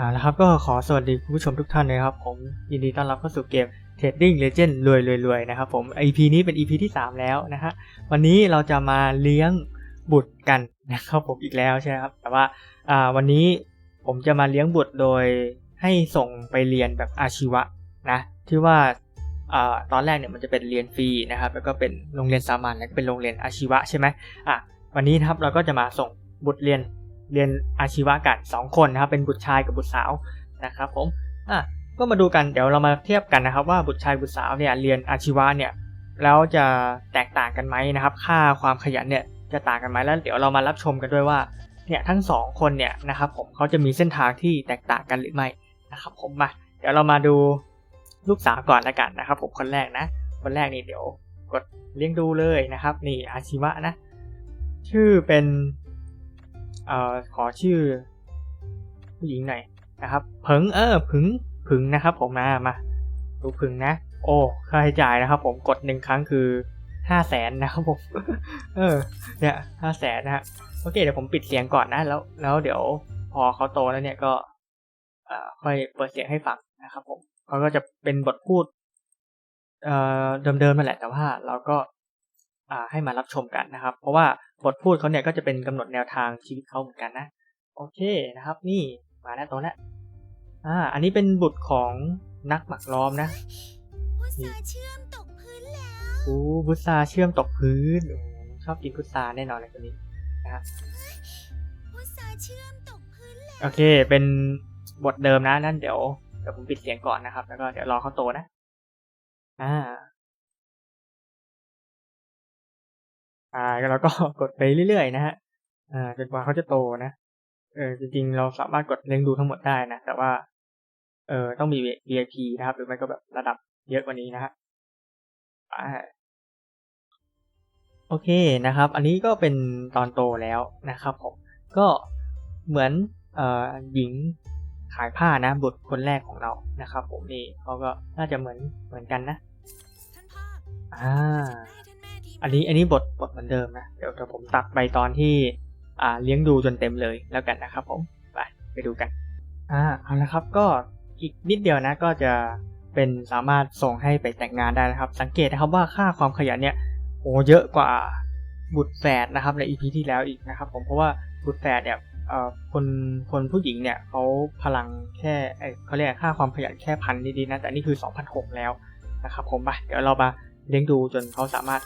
อ่าแล้วครับก็ขอสวัสดีคุณผู้ชมทุกท่านเลยครับ ผมยินดีต้อนรับเข้าสู่เกม Trading Legend รวยรวยรวยนะครับผม EP นี้เป็น EP ที่ 3 แล้วนะฮะวันนี้เราจะมาเลี้ยงบุตรกันนะครับผมอีกแล้วใช่ครับ แต่ว่าอ่าวันนี้ผมจะมาเลี้ยงบุตรโดยให้ส่งไปเรียนแบบอาชีวะนะที่ว่าอ่าตอนแรกเนี่ยมันจะเป็นเรียนฟรีนะครับแล้วก็เป็นโรงเรียนสามัญแล้วก็เป็นโรงเรียนอาชีวะใช่ไหมอะวันนี้นะครับเราก็จะมาส่งบุตรเรียน เรียนอาชีวะกันสองคนนะครับ เป็นบุตรชายกับบุตรสาวนะครับผมอะก็มาดูกันเดี๋ยวเรามาเทียบกันนะครับ ว่าบุตรชายบุตรสาวเนี่ยเรียนอาชีวะเนี่ยแล้วจะแตกต่างกันไหมนะครับ ค่าความขยันเนี่ยจะต่างกันไหมแล้วเดี๋ยวเรามารับชมกันด้วยว่าเนี่ยทั้งสองคนเนี่ยนะครับผมเขาจะมีเส้นทางที่แตกต่างกันหรือไม่นะครับผมมาเดี๋ยวเรามาดูลูกสาวก่อนละกันนะครับ ผมคนแรกนะ คนแรกนี่เดี๋ยวกดเลี้ยงดูเลยนะครับ นี่อาชีวะนะ ชื่อเป็น เอ่อขอชื่อ ผู้หญิงหน่อยนะครับผึงเออผึงผึงนะครับ ผมมามาดูผึงนะ โอ้ค่าใช้จ่ายนะครับ ผมกดหนึ่งครั้งคือห้าแสนนะครับผมเออเนี่ยห้าแสนนะฮะโอเคเดี๋ยวผมปิดเสียงก่อนนะแล้ว แล้วเดี๋ยวพอเขาโตแล้วเนี่ยก็เอ่อค่อยเปิดเสียงให้ฟังนะครับ ผมเขาก็จะเป็นบทพูดเอ่อเดิมๆนั่นแหละแต่ว่าเราก็อ่าให้มารับชมกันนะครับ เพราะว่า บทพูดเขาเนี่ยก็จะเป็นกำหนดแนวทางชีวิตเขาเหมือนกันนะ โอเคนะครับ นี่มาแล้วตัวแล้วอ่าอันนี้เป็นบุตรของนักหมักล้อมนะพุทราเชื่อมตกพื้นแล้วโอ้พุทราเชื่อมตกพื้นโอ้ชอบกินพุทราแน่นอนเลยคนนี้นะฮะพุทราเชื่อมตกพื้นแล้วโอเคเป็นบทเดิมนะนั่นเดี๋ยวเดี๋ยวผมปิดเสียงก่อนนะครับ แล้วก็เดี๋ยวรอเขาโตนะ อ่า อ่าแล้วก็กดไปเรื่อยๆนะฮะอ่าจนกว่าเขาจะโตนะเออจริงๆเราสามารถกดเลี้ยงดูทั้งหมดได้นะแต่ว่า เออต้องมี VIP นะครับ หรือไม่ก็แบบระดับเยอะกว่านี้นะฮะอ่าโอเคนะครับ อันนี้ก็เป็นตอนโตแล้วนะครับผมก็เหมือนเอ่อหญิงขายผ้านะบุตรคนแรกของเรานะครับ ผมนี่เขาก็น่าจะเหมือนเหมือนกันนะท่านพ่ออ่า อันนี้อันนี้บทบทเหมือนเดิมนะ เดี๋ยวเดี๋ยวผมตัดไปตอนที่อ่าเลี้ยงดูจนเต็มเลยแล้วกันนะครับผม ไปไปดูกัน อ่าเอาละครับก็อีกนิดเดียวนะก็จะเป็นสามารถส่งให้ไปแต่งงานได้นะครับ สังเกตนะครับว่าค่าความขยันเนี่ยโอ้เยอะกว่าบุตรแฝดนะครับในอีพีที่แล้วอีกนะครับ ผมเพราะว่าบุตรแฝดเนี่ยคนคนผู้หญิงเนี่ยเขาพลังแค่เอ้ยเขาเรียกค่าความขยันแค่พันนิดๆนะแต่นี่คือ 2,006 แล้วนะครับผมไปเดี๋ยวเรามาเลี้ยงดูจนเขาสามารถ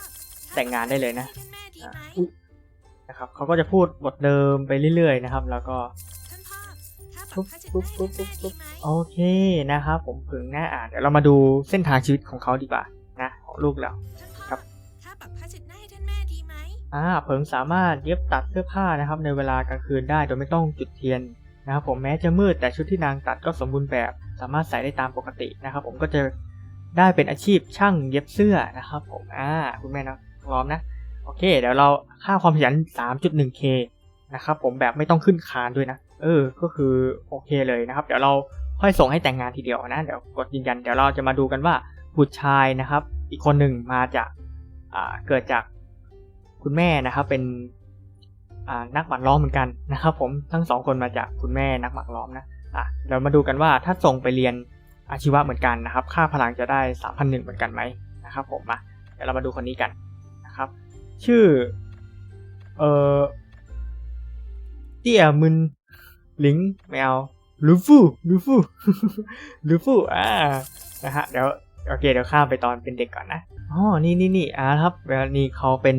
แต่งงานได้เลยนะให้ท่านแม่ดีอ่าไหมอุ๊ยนะครับเขาก็จะพูดบทเดิมไปเรื่อยๆนะครับ แล้วก็ท่านพ่อถ้าปัปุ๊กบผ้าเช็ดปุ๊บหน้าปุ๊บให้ปุ๊บท่านปุ๊บแม่ดีไหมโอเคนะครับ ผมผึ่งหน้าอ่านเดี๋ยวเรามาดูเส้นทางชีวิตของเขาดีกว่านะของลูกเราท่านพ่อครับถ้าปักผ้าเช็ดหน้าให้ท่านแม่ดีไหมอ่าเผิงสามารถเย็บตัดเสื้อผ้านะครับ ในเวลากลางคืนได้โดยไม่ต้องจุดเทียนนะครับผมแม้จะมืดแต่ชุดที่นางตัดก็สมบูรณ์แบบ สามารถใส่ได้ตามปกตินะครับ ผมก็จะได้เป็นอาชีพช่างเย็บเสื้อนะครับ ผมอ่าคุณแม่นะ พร้อมนะ โอเค เดี๋ยวเราค่าความขยัน 3.1k นะครับผมแบบไม่ต้องขึ้นคานด้วยนะ เออ ก็คือโอเคเลยนะครับ เดี๋ยวเราค่อยส่งให้แต่งงานทีเดียวนะ เดี๋ยวกดยืนยัน เดี๋ยวเราจะมาดูกันว่าบุตรชายนะครับ อีกคนหนึ่งมาจากเกิดจากคุณแม่นะครับเป็นนักหมักล้อมเหมือนกันนะครับ ผมทั้งสองคนมาจากคุณแม่นักหมักล้อมนะอะเรามาดูกันว่าถ้าส่งไปเรียนอาชีวะเหมือนกันนะครับ ค่าพลังจะได้ 3,001เหมือนกันไหมนะครับผมมาเดี๋ยวเรามาดูคนนี้กัน ชื่อ เอ่อ เตี้ยมึนลิงไม่เอาลูฟูลูฟูลูฟูอ่านะฮะเดี๋ยวโอเคเดี๋ยวข้ามไปตอนเป็นเด็กก่อนนะอ๋อนี่นี่นี่อ่าครับเวลานี้เขาเป็น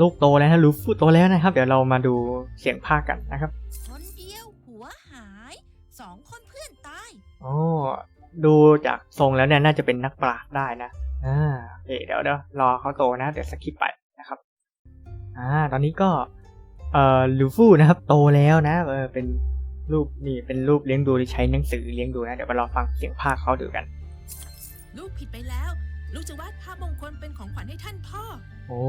ลูกโตแล้วนะลูฟูโตแล้วนะครับ เดี๋ยวเรามาดูเสียงภาคกันนะครับคนเดียวหัวหายสองคนเพื่อนตายอ๋อดูจากทรงแล้วเนี่ยน่าจะเป็นนักปราชญ์ได้นะอ่าโอเคเดี๋ยวเดี๋ยวรอเขาโตนะ เดี๋ยวสคิปไปนะครับ อ่า ตอนนี้ก็ เอ่อลูฟูนะครับ โตแล้วนะเออเป็นรูปนี่เป็นรูปเลี้ยงดูที่ใช้หนังสือเลี้ยงดูนะ เดี๋ยวมาลองฟังเสียงภาคเขาดูกัน ลูกผิดไปแล้ว ลูกจะวาดภาพมงคลเป็นของขวัญให้ท่านพ่อ โอ้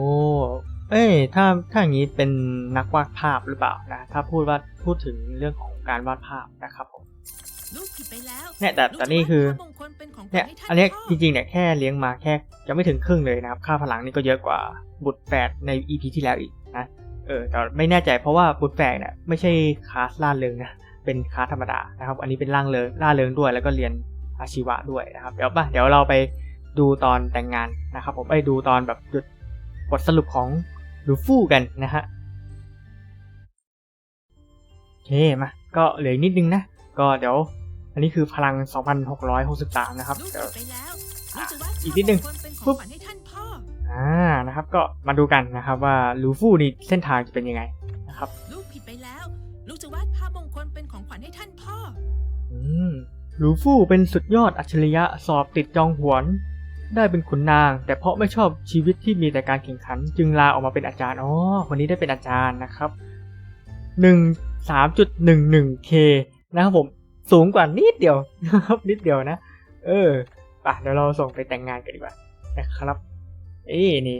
เอ้ยถ้าถ้าอย่างนี้เป็นนักวาดภาพหรือเปล่านะ ถ้าพูดว่าพูดถึงเรื่องของการวาดภาพนะครับผม เนี่ยแต่ลูกแต่นี่คือจะวาดภาพมงคลเป็นของขวัเนี่ญยให้ท่านอันเนี้ยพ่อจริงๆเนี่ยแค่เลี้ยงมาแค่ยังไม่ถึงครึ่งเลยนะครับ ค่าพลังนี่ก็เยอะกว่าบุตรแฝดใน EP ที่แล้วอีกนะเออแต่ไม่แน่ใจเพราะว่าบุตรแฝดเนี่ยไม่ใช่คลาสล่าเริงนะเป็นคลาสธรรมดานะครับ อันนี้เป็นล่างเริงล่าเริงด้วย แล้วก็เรียนอาชีวะด้วยนะครับ เดี๋ยวป่ะเดี๋ยวเราไปดูตอนแต่งงานนะครับ ผมไปดูตอนแบบบทสรุปของลูฟูกันนะฮะโอเคมาก็เหลืออีกนิดนึงนะ ก็เดี๋ยว อันนี้คือพลัง 2,663 นะครับลูกเดี๋ยวผิดไปแล้วลูกจะวาดอีกนิดนึงภาพมงคลเป็นของปุ๊บขวัญให้ท่านพ่ออ่านะครับก็มาดูกันนะครับว่าลูฟูนี่เส้นทางจะเป็นยังไงนะครับลูกผิดไปแล้ว ลูกจะวาดภาพมงคลเป็นของขวัญให้ท่านพ่ออืมลูฟูเป็นสุดยอดอัจฉริยะสอบติดจองหวน ได้เป็นขุนนาง แต่เพราะไม่ชอบชีวิตที่มีแต่การแข่งขัน จึงลาออกมาเป็นอาจารย์อ๋อคนนี้ได้เป็นอาจารย์นะครับหนึ่งสามจุดหนึ่งหนึ่งเคนะครับผม สูงกว่านิดเดียวนะครับนิดเดียวนะ เออป่ะเดี๋ยวเราส่งไปแต่งงานกันดีกว่านะครับเอ้นี่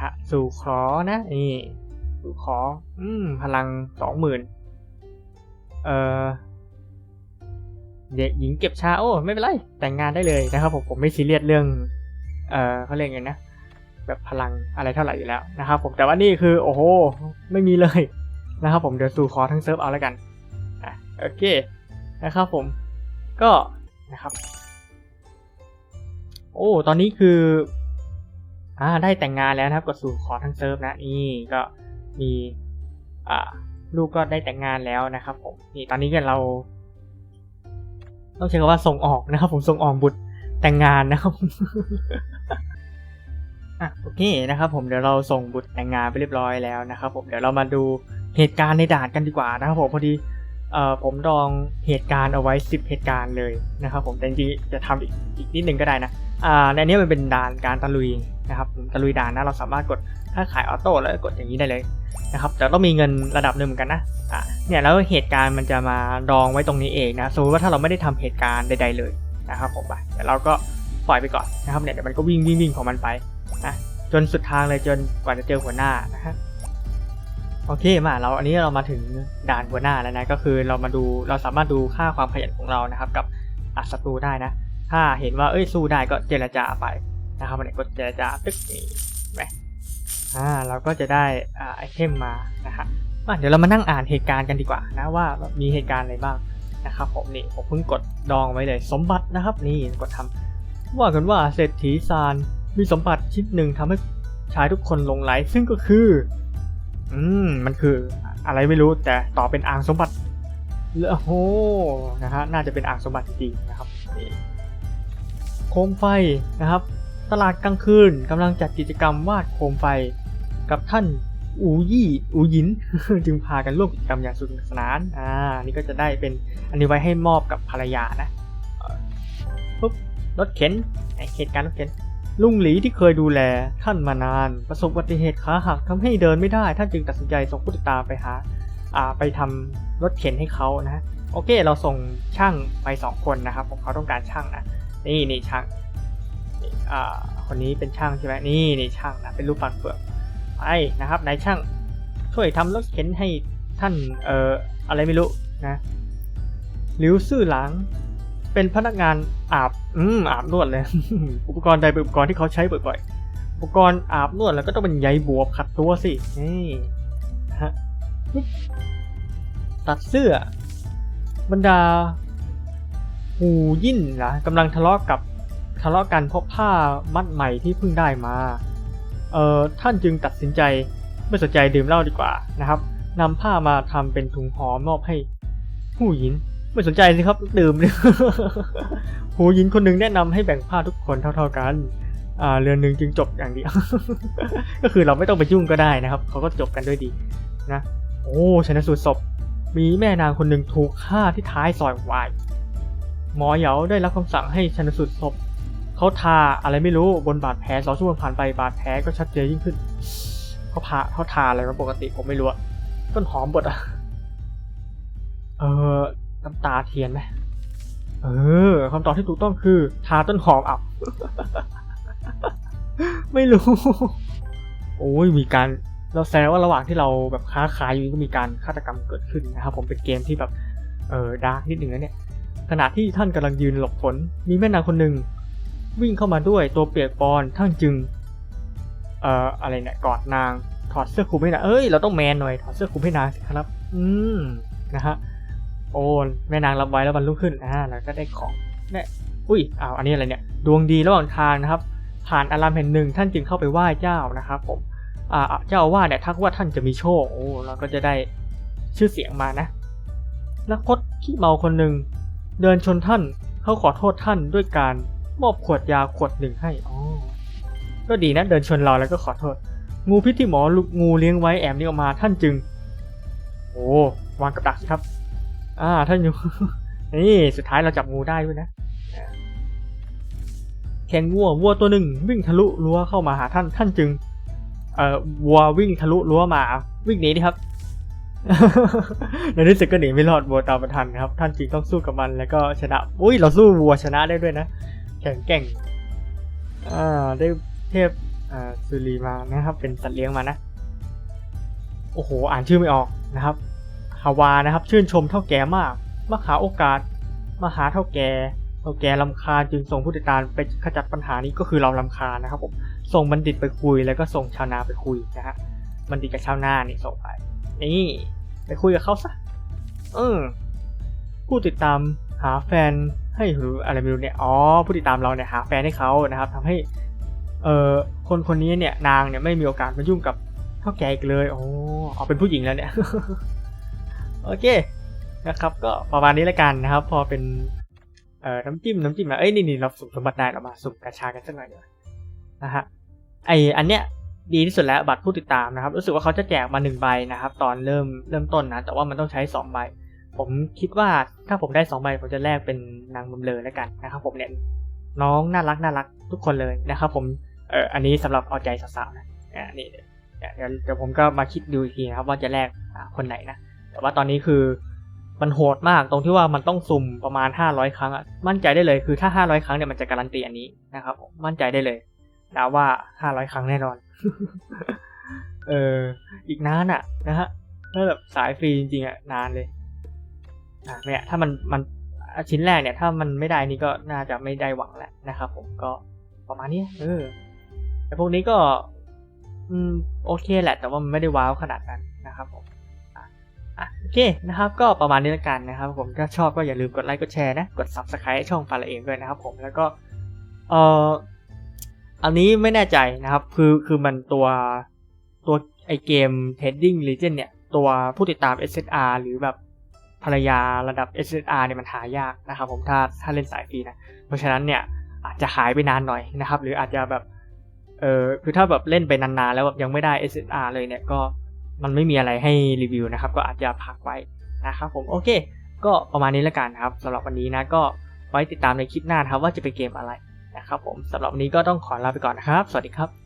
ฮะสู่ขอนะนี่สู่ขอ อืม พลังสองหมื่นเออเด็กหญิงเก็บชาโอ้ไม่เป็นไร แต่งงานได้เลยนะครับผมผมไม่ซีเรียสเรื่อง เออเขาเรียกไงนะแบบพลังอะไรเท่าไหร่อยู่แล้วนะครับผมแต่ว่านี่คือ โอ้โห ไม่มีเลยนะครับผมเดี๋ยวสู่ขอทั้งเซิร์ฟเอาแล้วกันอะโอเค นะครับผมก็นะครับ โอ้ตอนนี้คืออ่าได้แต่งงานแล้วนะครับกดสู่ขอทั้งเซิร์ฟนะนี่ก็มีอ่าลูกก็ได้แต่งงานแล้วนะครับผมนี่ตอนนี้กันเราต้องใช้คำว่าส่งออกนะครับ ผมส่งออกบุตรแต่งงานนะครับอะโอเคนะครับ ผมเดี๋ยวเราส่งบุตรแต่งงานไปเรียบร้อยแล้วนะครับ ผมเดี๋ยวเรามาดูเหตุการณ์ในด่านกันดีกว่านะครับผมพอดี ผมดองเหตุการณ์เอาไว้ 10 เหตุการณ์เลยนะครับผมแต่จริงๆจะทำอีกอีกนิดนึงก็ได้นะอ่าในนี้มันเป็นด่านการตะลุยนะครับตะลุยด่านนะเราสามารถกดถ้าขายออโต้แล้วกดอย่างนี้ได้เลยนะครับแต่ต้องมีเงินระดับหนึ่งเหมือนกันนะอะเนี่ยแล้วเหตุการณ์มันจะมาดองไว้ตรงนี้เองนะสมมติว่าถ้าเราไม่ได้ทำเหตุการณ์ใด ๆเลยนะครับผมไปเดี๋ยวเราก็ปล่อยไปก่อนนะครับเนี่ยเดี๋ยวมันก็วิ่งวิ่งวิ่งของมันไปนะจนสุดทางเลยจนกว่าจะเจอหัวหน้านะฮะ โอเคมาเราอันนี้เรามาถึงด่านหัวหน้าแล้วนะก็คือเรามาดูเราสามารถดูค่าความขยันของเรานะครับ กับอัศัตรูได้นะ ถ้าเห็นว่าเอ้ยสู้ได้ก็เจรจาไปนะครับเนี่ยก็เจรจาตึ๊กนี่ไหมอ่าเราก็จะได้อ่าไอเทมมานะฮะมาเดี๋ยวเรามานั่งอ่านเหตุการณ์กันดีกว่านะว่ามีเหตุการณ์อะไรบ้างนะครับผมนี่ผมเพิ่งกดดองไว้เลย สมบัตินะครับนี่กดทำว่ากันว่าเศรษฐีซานมีสมบัติชิ้นหนึ่งทำให้ชายทุกคนหลงไหลซึ่งก็คือ อืม มันคืออะไรไม่รู้แต่ต่อเป็นอ่างสมบัติโอ้โหนะฮะน่าจะเป็นอ่างสมบัติจริงๆนะครับโคมไฟนะครับ ตลาดกลางคืนกำลังจัดกิจกรรมวาดโคมไฟกับท่านอูยี่อูยิน จึงพากันร่วมกิจกรรมอย่างสนุกสนานอ่านี่ก็จะได้เป็นอันนี้ไว้ให้มอบกับภรรยานะปุ๊บรถเข็นไอเหตุการณ์รถเข็น ลุงหลีที่เคยดูแลท่านมานาน ประสบอุบัติเหตุขาหักทำให้เดินไม่ได้ ท่านจึงตัดสินใจส่งผู้ติดตามไปหาอ่าไปทำรถเข็นให้เขานะโอเค เราส่งช่างไปสองคนนะครับ ผมเขาต้องการช่างนะนี่นี่ช่างนี่อ่าคนนี้เป็นช่างใช่ไหมนี่นี่ช่างนะเป็นรูปฟันเฟืองไปนะครับนายช่างช่วยทำรถเข็นให้ท่านเอ่ออะไรไม่รู้นะหลิวซื่อหลัง เป็นพนักงานอาบ อืมอาบนวดเลย อุปกรณ์ใดเป็นอุปกรณ์ที่เขาใช้บ่อยๆ อุปกรณ์อาบนวดแล้วก็ต้องเป็นใยบวบขัดตัวสิ นี่ฮะ ตัดเสื้อ บรรดาหูยิ่นนะกำลังทะเลาะกับทะเลาะกันเพราะผ้ามัดใหม่ที่เพิ่งได้มา เอ่อท่านจึงตัดสินใจไม่สนใจดื่มเหล้าดีกว่านะครับนำผ้ามาทำเป็นถุงหอมมอบให้ผู้หญิง ไม่สนใจสิครับดื่มผู้หญิงคนหนึ่งแนะนำให้แบ่งผ้าทุกคนเท่า ๆกัน อ่าเรือนหนึ่งจึงจบอย่างเดียวก็คือเราไม่ต้องไปยุ่งก็ได้นะครับเขาก็จบกันด้วยดีนะ โอ้ชนะสูตรศพ มีแม่นางคนหนึ่งถูกฆ่าที่ท้ายซอยวายหมอเหยาได้รับคำสั่งให้ชนะสูตรศพเขาทาอะไรไม่รู้บนบาดแผลสองชั่วโมงผ่านไปบาดแผลก็ชัดเจนยิ่งขึ้นเขาพาเขาทาอะไรมาปกติผมไม่รู้ต้นหอมบดอะเออ น้ำตาเทียนไหมเออคำตอบที่ถูกต้องคือ ทาต้นหอมอับ ไม่รู้ โอ้ยมีการเราแซวว่าระหว่างที่เราแบบค้าขายอยู่ก็มีการฆาตกรรมเกิดขึ้นนะครับ ผมเป็นเกมที่แบบเออดาร์กนิดหนึ่งนะเนี่ยขณะที่ท่านกำลังยืนหลบฝนมีแม่นางคนหนึ่งวิ่งเข้ามาด้วยตัวเปียกปอนท่านจึง เอ่ออะไรเนี่ยกอดนางถอดเสื้อคลุมให้นางเอ้ยเราต้องแมนหน่อยถอดเสื้อคลุมให้นางสิครับ อืมนะฮะ โอ้แม่นางรับไว้แล้ววันรุ่งขึ้นอ่าเราก็ได้ของได้อุ้ยอ้าวอันนี้อะไรเนี่ย ดวงดีระหว่างทางนะครับ ผ่านอารามแห่งหนึ่งท่านจึงเข้าไปไหว้เจ้านะครับผมอ่าเจ้าอาวาเนี่ยทักว่าท่านจะมีโชคโอ้เราก็จะได้ชื่อเสียงมานะนักพจน์ขี้เมาคนหนึ่งเดินชนท่านเขาขอโทษท่านด้วยการมอบขวดยาขวดหนึ่งให้อ๋อก็ดีนะเดินชนเราแล้วก็ขอโทษ งูพิษที่หมอลูกงูเลี้ยงไว้แอบนี่ออกมาท่านจึง โอ้วางกับดักครับ อ่าท่านอยู่นี่สุดท้ายเราจับงูได้ด้วยนะแข่งวัววัวตัวหนึ่งวิ่งทะลุรั้วเข้ามาหาท่านท่านจึง เอ่อวัววิ่งทะลุรั้วมา วิ่งหนีดิครับในที่สุดก็หนีไม่รอดวัวตามประทันครับ ท่านจึงต้องสู้กับมันแล้วก็ชนะอุ้ยเราสู้วัวชนะได้ด้วยนะแข็งแกร่งอ่าได้เทพอ่าสุรีมานะครับ เป็นสัตว์เลี้ยงมานะ โอ้โห อ่านชื่อไม่ออกนะครับ ฮาวานะครับ ชื่นชมเท่าแก่มากมาหาโอกาสมาหาเท่าแก่เท่าแก่ลำคาญจึงส่งผู้ติดตามไปขจัดปัญหานี้ก็คือเราลำคาญนะครับผมส่งบัณฑิตไปคุยแล้วก็ส่งชาวนาไปคุยนะฮะบัณฑิตกับชาวนานี่ส่งไปนี่ไปคุยกับเขาซะเออผู้ติดตามหาแฟนให้หรืออะไรไม่รู้เนี่ยอ๋อผู้ติดตามเราเนี่ยหาแฟนให้เขานะครับทำให้เอ่อคนคนนี้เนี่ยนางเนี่ยไม่มีโอกาสมายุ่งกับเท่าแก่อีกเลยโอ้เอาเป็นผู้หญิงแล้วเนี่ย โอเคนะครับ ก็ประมาณนี้แล้วกันนะครับ พอเป็นเอ่อน้ำจิ้มน้ำจิ้มอะเอ้ยนี่นี่เราสุ่มสมบัติได้เรามาสุ่มกระชากันสักหน่อยดีกว่านะฮะไออันเนี้ยดีที่สุดแล้วบัตรผู้ติดตามนะครับ รู้สึกว่าเขาจะแจกมาหนึ่งใบนะครับ ตอนเริ่มเริ่มต้นนะ แต่ว่ามันต้องใช้สองใบผมคิดว่าถ้าผมได้สองใบผมจะแลกเป็นนางบำเลอแล้วกันนะครับ ผมเนี่ยน้องน่ารักน่ารักทุกคนเลยนะครับ ผมเอออันนี้สำหรับเอาใจสาวๆนะอ่านี่เดี๋ยวเดี๋ยวผมก็มาคิดดูอีกทีนะครับว่าจะแลกคนไหนนะ แต่ว่าตอนนี้คือมันโหดมากตรงที่ว่ามันต้องสุ่มประมาณ 500 ครั้งอะมั่นใจได้เลยคือถ้า 500 ครั้งเนี่ยมันจะการันตีอันนี้นะครับมมั่นใจได้เลยนะว่า 500 ครั้งแน่นอน เอออีกนานอะนะฮะถ้าแบบสายฟรีจริงๆอะนานเลยอะเนี่ยถ้ามันมันชิ้นแรกเนี่ย ถ้ามันไม่ได้นี่ก็น่าจะไม่ได้หวังแหละนะครับ ผมก็ประมาณนี้เออแต่พวกนี้ก็ อืมโอเคแหละ แต่ว่ามันไม่ได้ว้าวขนาดนั้นนะครับผม อะโอเคนะครับก็ประมาณนี้แล้วกันนะครับ ผมถ้าชอบก็อย่าลืมกดไลค์กดแชร์นะกด subscribe ช่องฟาร์เองด้วยนะครับ ผมแล้วก็เอ่ออันนี้ไม่แน่ใจนะครับ คือคือมันตัวตัวไอเกม Trading Legend เนี่ย ตัวผู้ติดตาม SSR หรือแบบภรรยาระดับ SSR เนี่ยมันหายากนะครับ ผมถ้าถ้าเล่นสายฟรีนะเพราะฉะนั้นเนี่ยอาจจะหายไปนานหน่อยนะครับ หรืออาจจะแบบเออคือถ้าแบบเล่นไปนานๆแล้วแบบยังไม่ได้ SSR เลยเนี่ยก็ มันไม่มีอะไรให้รีวิวนะครับ ก็อาจจะพักไว้นะครับผมโอเค ก็ประมาณนี้แล้วกันครับสำหรับวันนี้นะก็ไว้ติดตามในคลิปหน้าครับว่าจะเป็นเกมอะไรนะครับผมสำหรับวันนี้ก็ต้องขอลาไปก่อนนะครับ สวัสดีครับ